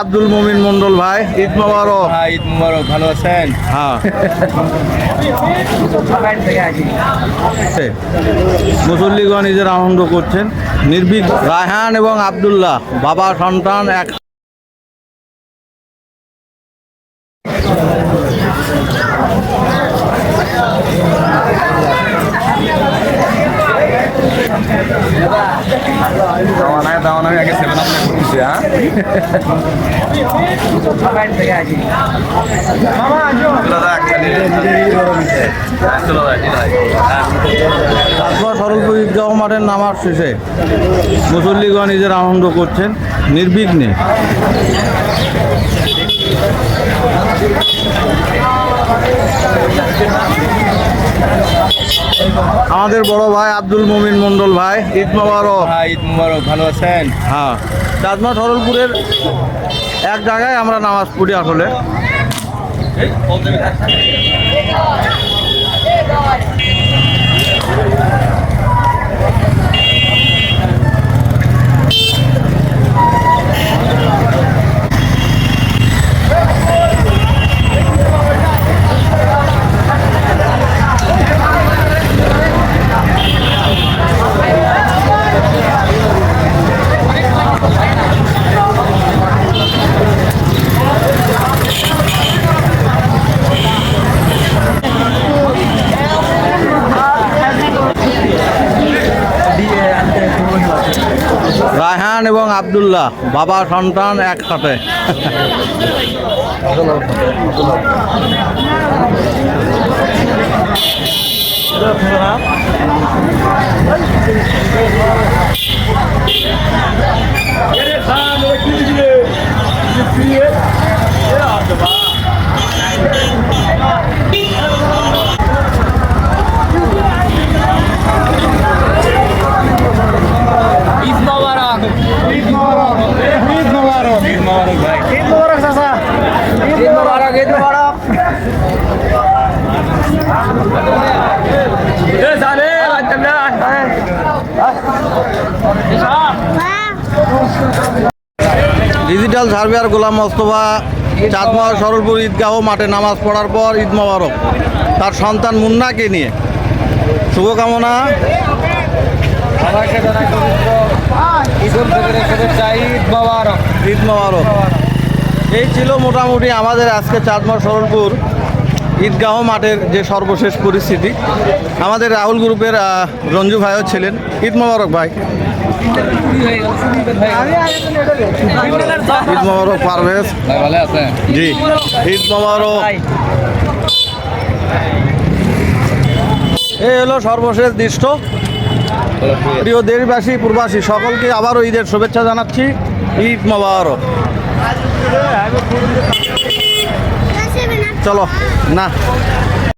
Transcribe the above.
আব্দুল মুমিন মন্ডল ভাই ঈদ মোবারক হ্যাঁ ঈদ মোবারক ভালো আছেন হ্যাঁ মুসল্লিগণ নিজের আনন্দ করছেন। নির্ভীক রায়হান এবং আব্দুল্লাহ, বাবা, সন্তান, এক দাওয়া নাই দাওয়া নাই আগে সেভেন আপনি হ্যাঁ? মাঠের নামার শেষে মুসল্লিগণ নিজের আনন্দ করছেন নির্বিঘ্নে। আমাদের বড় ভাই আব্দুল মুমিন মন্ডল ভাই ঈদ মোবারক। হ্যাঁ ঈদ মোবারক ভালো আছেন? হ্যাঁ। চাঁদমা সরলপুরের এক জায়গায় আমরা নামাজ পড়ি আসলে। রায়হান এবং আব্দুল্লাহ বাবা সন্তান একসাথে। ঈদ মোবারক ঈদ মোবারক ঈদ মোবারক ঈদ মোবারক ভাই ঈদ মোবারক চাচা ঈদ মোবারক ঈদ মোবারক ডিজিটাল সার্ভেয়ার গোলাম মোস্তফা চাঁদমা সরলপুর ঈদগাহ মাঠে নামাজ পড়ার পর ঈদ মোবারক। তার সন্তান মুন্নাকে নিয়ে। শুভকামনা। ঈদ মোবারক। এই ছিল মোটামুটি আমাদের আজকে চাঁদমা সরলপুর ঈদগাহ মাঠের যে সর্বশেষ পরিস্থিতি। আমাদের রাহুল গ্রুপের রঞ্জু ভাইও ছিলেন। ঈদ মোবারক ভাই। ঈদ মোবারক পারভেজ। জি, ঈদ মোবারক। এই হলো সর্বশেষ দৃষ্ট প্রিয় দেশবাসী প্রবাসী সকলকে আবারও ঈদের শুভেচ্ছা জানাচ্ছি। ঈদ মোবারক। চলো না।